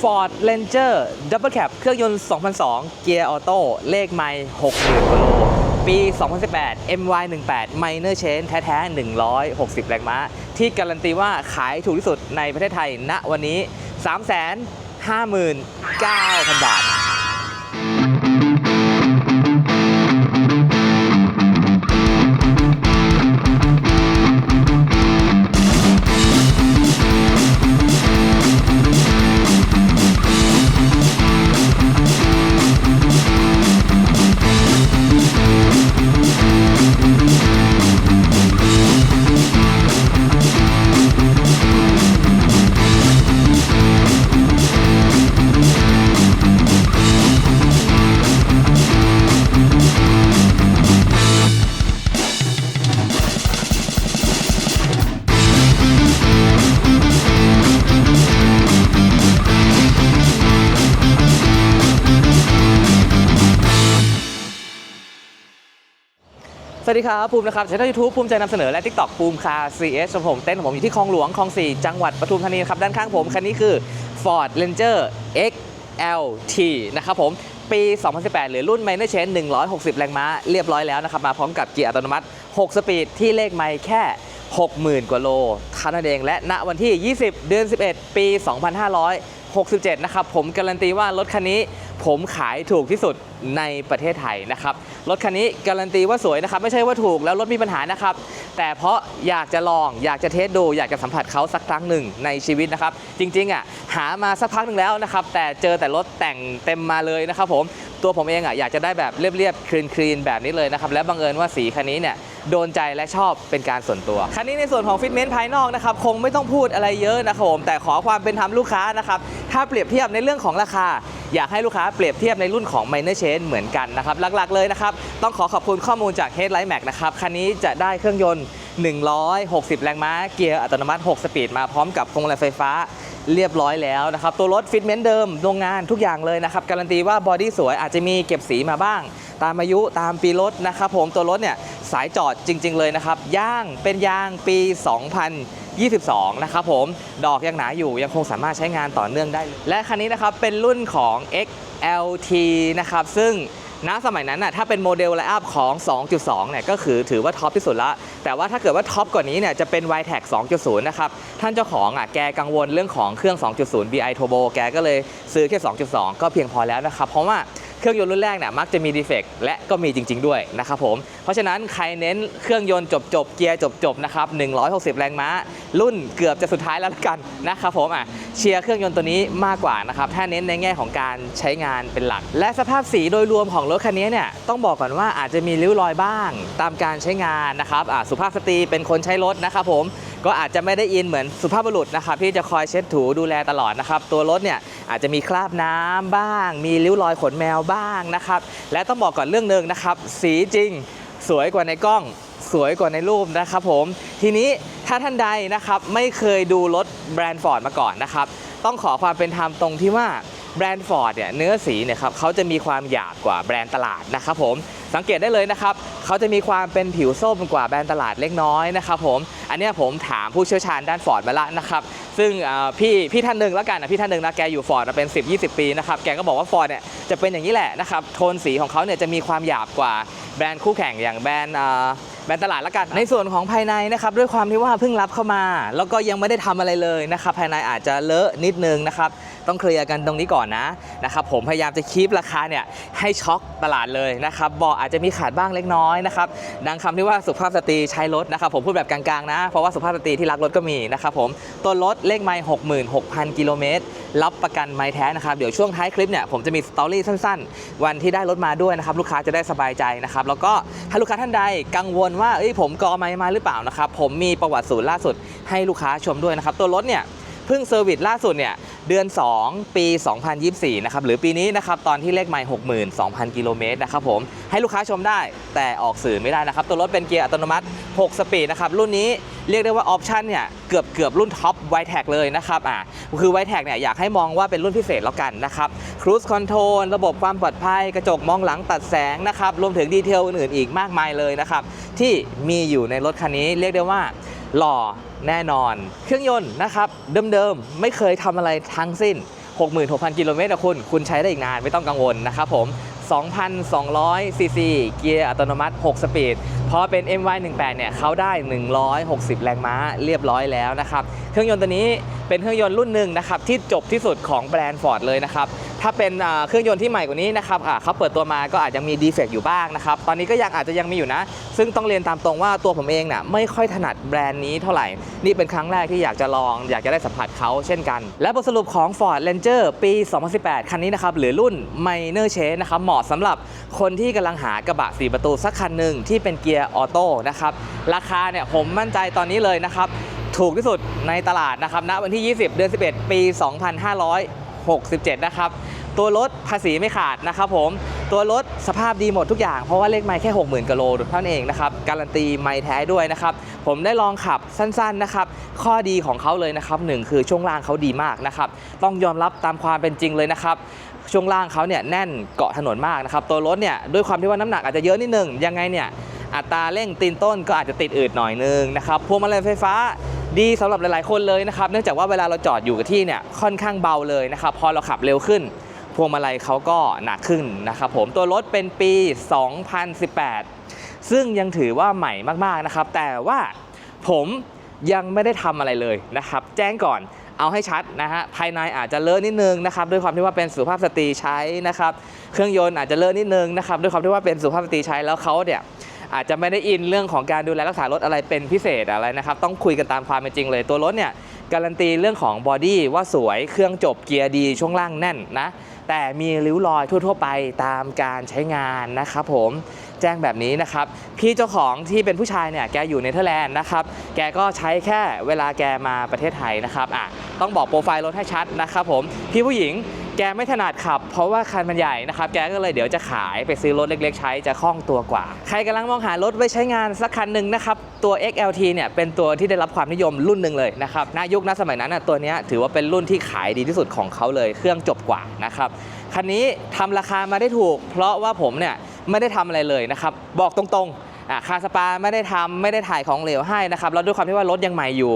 Ford Ranger Double Cab เครื่องยนต์ 2002 เกียร์ออโต้ เลขไม่60,000กิโล ปี 2018 MY18 Minor Change แท้ๆ 160 แรงม้า ที่การันตีว่าขายถูกที่สุดในประเทศไทยณวันนี้ 359,000 บาท วัสดีครับภูมินะครับช่องยูทูบภูมิใจนำเสนอและ TikTok ภูมิคา CS ของผมเต้นของผมอยู่ที่คลองหลวงคลอง 4 จังหวัดปทุมธานีครับ ด้านข้างผม คันนี้คือ Ford Ranger XLT นะครับผม ปี 2018 หรือรุ่น Minor Change 160 แรงม้าเรียบร้อยแล้วนะครับ มาพร้อมกับเกียร์อัตโนมัติ 6 สปีดที่เลขไม่แค่ 60,000 กว่าโลเท่านั้นเองและณวันที่ 20 เดือน 11 ปี 2567 นะครับผมการันตีว่ารถคันนี้ ผมขายถูกที่สุดในประเทศไทยนะครับรถคันนี้การันตีว่าสวยนะครับไม่ใช่ว่าถูกแล้วรถมีปัญหานะครับแต่เพราะอยากจะลองอยากจะเทสดูอยากจะสัมผัสเขาสักครั้งหนึ่งในชีวิตนะครับจริงๆอะหามาสักพักหนึ่งแล้วนะครับแต่เจอแต่รถแต่งเต็มมาเลยนะครับผม ตัวผมเองอะอยากจะได้แบบเรียบๆคลีนๆแบบนี้เลยนะครับและบังเอิญว่าสีคันนี้เนี่ยโดนใจและชอบเป็นการส่วนตัว คันนี้ในส่วนของฟิตเมนต์ภายนอกนะครับคงไม่ต้องพูดอะไรเยอะนะครับผมแต่ขอความเป็นธรรมลูกค้านะครับถ้าเปรียบเทียบในเรื่องของราคา อยากให้ลูกค้าเปรียบเทียบในรุ่นของ Minor Change เหมือนกันนะครับหลักๆเลยนะครับต้องขอขอบคุณข้อมูลจาก Headlight Max นะครับคันนี้จะได้เครื่องยนต์ 160 แรงม้าเกียร์อัตโนมัติ 6 สปีดมาพร้อมกับพวงมาลัยไฟฟ้า เรียบร้อยแล้วนะครับ ตัวรถฟิตเมนต์เดิมโรงงานทุกอย่างเลยนะครับ การันตีว่าบอดี้สวยอาจจะมีเก็บสีมาบ้าง ตามอายุตามปีรถนะครับผมตัวรถเนี่ยสายจอดจริง ๆ เลยนะครับย่างเป็นยางปี 2022 นะครับผม ดอกยังหนาอยู่ยังคงสามารถใช้งานต่อเนื่องได้ และคันนี้นะครับเป็นรุ่นของ XLT นะครับ ซึ่ง ณสมัยนั้นน่ะถ้าเป็นโมเดลไลอัพของ 2.2 เนี่ยก็คือถือว่าท็อปที่สุดละ แต่ว่าถ้าเกิดว่าท็อปกว่านี้เนี่ยจะเป็น y t e c 2.0 นะครับ ท่านเจ้าของอะแกกังวลเรื่องของเครื่อง 2.0 BI Turbo แกก็เลยซื้อแค่ 2.2 ก็เพียงพอแล้วนะครับ เพราะว่า เครื่องยนต์รุ่นแรกเนี่ยมักจะมีดีเฟกต์และก็มีจริง ๆด้วยนะครับผม เพราะฉะนั้นใครเน้นเครื่องยนต์จบๆเกียร์จบๆนะครับ160 แรงม้า รุ่นเกือบจะสุดท้ายแล้วกันนะครับผมอะเชียร์เครื่องยนต์ตัวนี้มากกว่านะครับถ้าเน้นในแง่ของการใช้งานเป็นหลัก และสภาพสีโดยรวมของรถคันนี้เนี่ยต้องบอกก่อนว่าอาจจะมีริ้วรอยบ้าง ตามการใช้งานนะครับอะสุภาพสตรีเป็นคนใช้รถนะครับผม ก็อาจจะไม่ได้อินเหมือนสุภาพบุรุษนะครับที่จะคอยเช็ดถูดูแลตลอดนะครับ ตัวรถเนี่ยอาจจะมีคราบน้ำบ้าง มีริ้วรอยขนแมวบ้างนะครับ และต้องบอกก่อนเรื่องหนึ่งนะครับ สีจริงสวยกว่าในกล้องสวยกว่าในรูปนะครับผมทีนี้ถ้าท่านใดนะครับไม่เคยดูรถแบรนด์ฟอร์ดมาก่อนนะครับ ต้องขอความเป็นธรรมตรงที่ว่า แบรนด์ฟอร์ดเนี่ยเนื้อสีเนี่ยครับเขาจะมีความหยาบกว่าแบรนด์ตลาดนะครับผมสังเกตได้เลยนะครับเขาจะมีความเป็นผิวส้มกว่าแบรนด์ตลาดเล็กน้อยนะครับผมอันนี้ผมถามผู้เชี่ยวชาญด้านฟอร์ดมาแล้วนะครับซึ่งพี่พี่ท่านหนึ่งแล้วกันนะพี่ท่านหนึ่งนะแกอยู่ฟอร์ดมาเป็น 10 20 ปีนะครับแกก็บอกว่าฟอร์ดเนี่ยจะเป็นอย่างนี้แหละนะครับโทนสีของเขาเนี่ยจะมีความหยาบกว่าแบรนด์คู่แข่งอย่างแบรนด์แบรนด์ตลาดแล้วกัน ในส่วนของภายในนะครับด้วยความที่ว่าเพิ่งรับเข้ามา แล้วก็ยังไม่ได้ทำอะไรเลยนะครับภายในอาจจะเลอะนิดนึงนะครับ ต้องเคลียร์กันตรงนี้ก่อนนะนะครับผมพยายามจะคีปราคาเนี่ยให้ช็อกตลาดเลยนะครับบาะอาจจะมีขาดบ้างเล็กน้อยนะครับดังคำที่ว่าสุภาพสตรีใช้รถนะครับผมพูดแบบกลางๆนะ เพราะว่าสุภาพสตรีที่รักรถก็มีนะครับผมตัวรถเลขไมล์66,000กิโลเมตรรับประกันไม้แท้นะครับเดี๋ยวช่วงท้ายคลิปเนี่ยผมจะมีสตอรี่สั้นๆ วันที่ได้รถมาด้วยนะครับลูกค้าจะได้สบายใจนะครับแล้วก็ถ้าลูกค้าท่านใดกังวลว่าเอ้ยผมกอไม้มาหรือเปล่านะครับผมมีประวัติศูนย์ล่าสุดให้ลูกค้าชมด้วยนะครับตัวรถเนี่ย เพิ่งเซอร์วิสล่าสุดเนี่ยเดือน 2 ปี 2024 นะครับหรือปีนี้นะครับตอนที่เลขไมล์62,000 กิโลเมตรนะครับผมให้ลูกค้าชมได้แต่ออกสื่อไม่ได้นะครับ ตัวรถเป็นเกียร์อัตโนมัติ 6 สปีดนะครับ รุ่นนี้เรียกได้ว่าออปชันเนี่ยเกือบเกือบรุ่นท็อปไวแท็กเลยนะครับอ่าคือไวแท็กเนี่ยอยากให้มองว่าเป็นรุ่นพิเศษแล้วกันนะครับครูซคอนโทรลระบบความปลอดภัย กระจกมองหลังตัดแสงนะครับรวมถึงดีเทลอื่นๆอีกมากมายเลยนะครับที่มีอยู่ในรถคันนี้เรียกได้ว่า หล่อแน่นอน เครื่องยนต์นะครับ เดิมๆ ไม่เคยทำอะไรทั้งสิ้น 66,000 กิโลเมตรนะคุณ คุณใช้ได้อีกนานไม่ต้องกังวลนะครับผม2,200ซีซีเกียร์อัตโนมัติ 6 สปีดพอเป็น MY18 เนี่ยเขาได้ 160 แรงม้าเรียบร้อยแล้วนะครับ เครื่องยนต์ตัวนี้เป็นเครื่องยนต์รุ่นหนึ่งนะครับที่จบที่สุดของแบรนด์ Ford เลยนะครับ ถ้าเป็นเครื่องยนต์ที่ใหม่กว่านี้นะครับอ่าเขาเปิดตัวมาก็อาจจะมีดีเฟกต์อยู่บ้างนะครับ ตอนนี้ก็ยังอาจจะยังมีอยู่นะ ซึ่งต้องเรียนตามตรงว่าตัวผมเองน่ะไม่ค่อยถนัดแบรนด์นี้เท่าไหร่ นี่เป็นครั้งแรกที่อยากจะลอง อยากจะได้สัมผัสเขาเช่นกัน และบทสรุปของ Ford Ranger ปี 2018 คันนี้นะครับหรือรุ่น Minor Change นะครับเหมาะสำหรับคนที่กำลังหากระบะ4ประตูสักคันหนึ่งที่เป็นเกียร์ออโต้นะครับราคาเนี่ยผมมั่นใจตอนนี้เลยนะครับถูกที่สุดในตลาดนะครับณวันที่ 20 เดือน 11 ปี 2567 นะครับ ตัวรถภาษีไม่ขาดนะครับผม ตัวรถสภาพดีหมดทุกอย่าง เพราะว่าเลขไมล์แค่ 60,000กิโลเท่านั้นเองนะครับ การันตีไมล์แท้ด้วยนะครับ ผมได้ลองขับสั้นๆนะครับ ข้อดีของเขาเลยนะครับหนึ่งคือช่วงล่างเขาดีมากนะครับ ต้องยอมรับตามความเป็นจริงเลยนะครับช่วงล่างเขาเนี่ยแน่นเกาะถนนมากนะครับ ตัวรถเนี่ยด้วยความที่ว่าน้ำหนักอาจจะเยอะนิดนึงยังไงเนี่ย อัตราเร่งตีนต้นก็อาจจะติดอืดหน่อยนึงนะครับพวงมาลัยไฟฟ้าดีสำหรับหลาย ๆ คนเลยนะครับ เนื่องจากว่าเวลาเราจอดอยู่กับที่เนี่ยค่อนข้างเบาเลยนะครับ พอเราขับเร็วขึ้น พวงมาลัยเขาก็หนักขึ้นนะครับผมตัวรถเป็นปี 2018 ซึ่งยังถือว่าใหม่มาก ๆ นะครับ แต่ว่าผมยังไม่ได้ทำอะไรเลยนะครับ แจ้งก่อนเอาให้ชัดนะฮะภายในอาจจะเลอะนิดนึงนะครับด้วยความที่ว่าเป็นสุภาพสตรีใช้นะครับ เครื่องยนต์อาจจะเลอะนิดนึงนะครับด้วยความที่ว่าเป็นสุภาพสตรีใช้แล้วเขาเนี่ย อาจจะไม่ได้อินเรื่องของการดูแลรักษารถอะไรเป็นพิเศษอะไรนะครับ ต้องคุยกันตามความเป็นจริงเลยตัวรถเนี่ยการันตีเรื่องของบอดี้ว่าสวยเครื่องจบเกียร์ดีช่วงล่างแน่นนะ แต่มีริ้วรอยทั่ว ๆ ไปตามการใช้งานนะครับผมแจ้งแบบนี้นะครับ พี่เจ้าของที่เป็นผู้ชายเนี่ยแกอยู่เนเธอร์แลนด์นะครับแกก็ใช้แค่เวลาแกมาประเทศไทยนะครับอะต้องบอกโปรไฟล์รถให้ชัดนะครับผมพี่ผู้หญิง แกไม่ถนัดขับ เพราะว่าคันมันใหญ่นะครับ แกก็เลยเดี๋ยวจะขายไปซื้อรถเล็ก ๆ ใช้จะคล่องตัวกว่า ใครกำลังมองหารถไว้ใช้งานสักคันหนึ่งนะครับ ตัว XLT เนี่ยเป็นตัวที่ได้รับความนิยมรุ่นหนึ่งเลยนะครับณยุคนั้นสมัยนั้นน่ะตัวนี้ถือว่าเป็นรุ่นที่ขายดีที่สุดของเขาเลย เครื่องจบกว่านะครับคันนี้ทำราคามาได้ถูก เพราะว่าผมเนี่ยไม่ได้ทำอะไรเลยนะครับบอกตรงๆ คาสปาไม่ได้ทำไม่ได้ถ่ายของเหลวให้นะครับแล้วด้วยความที่ว่ารถยังใหม่อยู่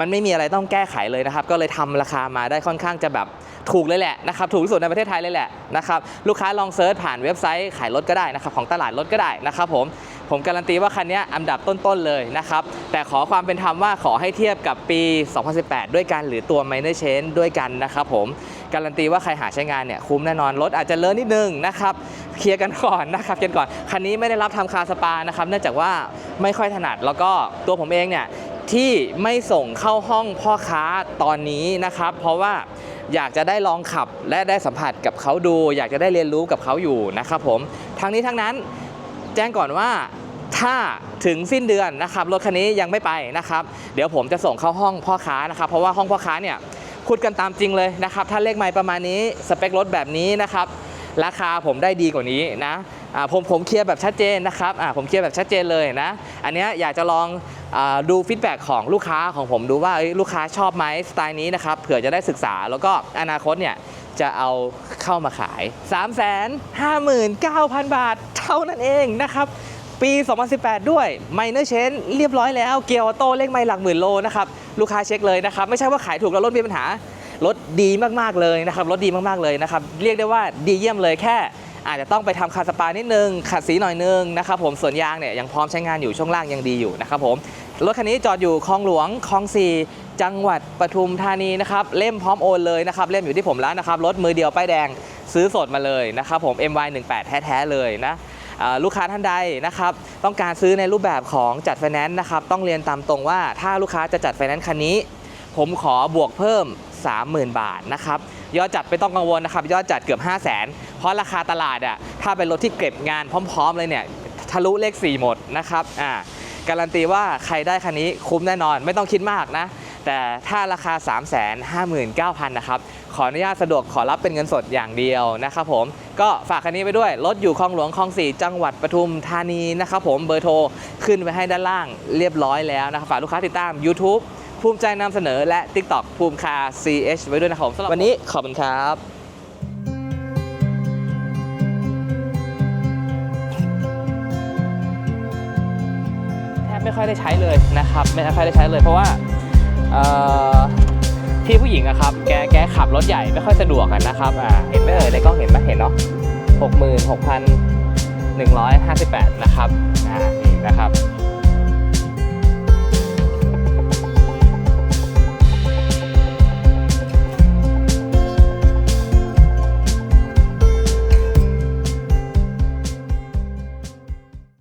มันไม่มีอะไรต้องแก้ไขเลยนะครับ ก็เลยทำราคามาได้ค่อนข้างจะแบบถูกเลยแหละนะครับถูกที่สุดในประเทศไทยเลยแหละนะครับลูกค้าลองเซิร์ชผ่านเว็บไซต์ขายรถก็ได้นะครับของตลาดรถก็ได้นะครับผมผมการันตีว่าคันนี้อันดับต้นๆเลยนะครับแต่ขอความเป็นธรรมว่าขอให้เทียบกับปี 2018 ด้วยกันหรือตัว Minor Change ด้วยกันนะครับผมการันตีว่าใครหาใช้งานเนี่ยคุ้มแน่นอนรถอาจจะเลอะนิดนึงนะครับ เคลียร์กันก่อนนะครับเคลียร์ก่อนคันนี้ไม่ได้รับทำคาสปานะครับเนื่องจากว่าไม่ค่อยถนัดแล้วก็ตัวผมเองเนี่ยที่ไม่ส่งเข้าห้องพ่อค้าตอนนี้นะครับ เพราะว่าอยากจะได้ลองขับและได้สัมผัสกับเขาดู อยากจะได้เรียนรู้กับเขาอยู่นะครับผมทั้งนี้ทั้งนั้นแจ้งก่อนว่าถ้าถึงสิ้นเดือนนะครับรถคันนี้ยังไม่ไปนะครับเดี๋ยวผมจะส่งเข้าห้องพ่อค้านะครับ เพราะว่าห้องพ่อค้าเนี่ยพูดกันตามจริงเลยนะครับ ถ้าเลขไมล์ประมาณนี้สเปครถแบบนี้นะครับ ราคาผมได้ดีกว่านี้นะผมผมเคลียร์แบบชัดเจนนะครับผมเคลียร์แบบชัดเจนเลยนะ อันนี้อยากจะลองอดูฟีดแบ็กของลูกค้าของผมดูว่าลูกค้าชอบไหมสไตล์นี้นะครับเผื่อจะได้ศึกษาแล้วก็อนาคตเนี่ยจะเอาเข้ามาขาย 3 5 9 0 0 0 บาทเท่านั้นเองนะครับ ปี 2018 ด้วย Minor Change เรียบร้อยแล้ว เกียร์ออโต้เลขไม่หลักหมื่นโลนะครับ ลูกค้าเช็คเลยนะครับ ไม่ใช่ว่าขายถูกแล้วรถมีปัญหา รถดีมากๆเลยนะครับรถดีมากๆเลยนะครับเรียกได้ว่าดีเยี่ยมเลยแค่อาจจะต้องไปทำคาสปานิดนึงขัดสีหน่อยนึงนะครับผมส่วนยางเนี่ยยังพร้อมใช้งานอยู่ช่วงล่างยังดีอยู่นะครับผมรถคันนี้จอดอยู่คลองหลวงคลองสี่จังหวัดปทุมธานีนะครับเล่มพร้อมโอนเลยนะครับเล่มอยู่ที่ผมแล้วนะครับรถมือเดียวป้ายแดงซื้อสดมาเลยนะครับผม MY18 แท้ๆเลยนะลูกค้าท่านใดนะครับต้องการซื้อในรูปแบบของจัดไฟแนนซ์นะครับต้องเรียนตามตรงว่าถ้าลูกค้าจะจัดไฟแนนซ์คันนี้ ผมขอบวกเพิ่ม 30,000 บาทนะครับยอดจัดไม่ต้องกังวลนะครับยอดจัดเกือบ 5 0 0 0 0นเพราะราคาตลาดอะถ้าเป็นรถที่เก็บงานพร้อม ๆ เลยเนี่ยทะลุเลข 4 หมดนะครับอ่าการันตีว่าใครได้คันนี้คุ้มแน่นอนไม่ต้องคิดมากนะแต่ถ้าราคา 359,000นะครับ ขออนุญาตสะดวกขอรับเป็นเงินสดอย่างเดียวนะครับผม ก็ฝากคันนี้ไปด้วย รถอยู่คลองหลวงคลองสี่จังหวัดปทุมธานีนะครับผม เบอร์โทรขึ้นไว้ให้ด้านล่างเรียบร้อยแล้วนะครับ ฝากลูกค้าติดตาม YouTube ภูมิใจนำเสนอและ TikTok ภูมิคา CH ไว้ด้วยนะครับผมสำหรับวันนี้ขอบคุณครับแทบไม่ค่อยได้ใช้เลยนะครับ ไม่ค่อยได้ใช้เลยเพราะว่าเอ่อพี่ผู้หญิงอะครับ แกแกขับรถใหญ่ไม่ค่อยสะดวกกันนะครับอ่าเห็นไหมเอ่ยในกล้องเห็นไหมเห็นเนาะหกหมื่นหกพันหนึ่งร้อยห้าสิบแปดนะครับอ่านี่นะครับ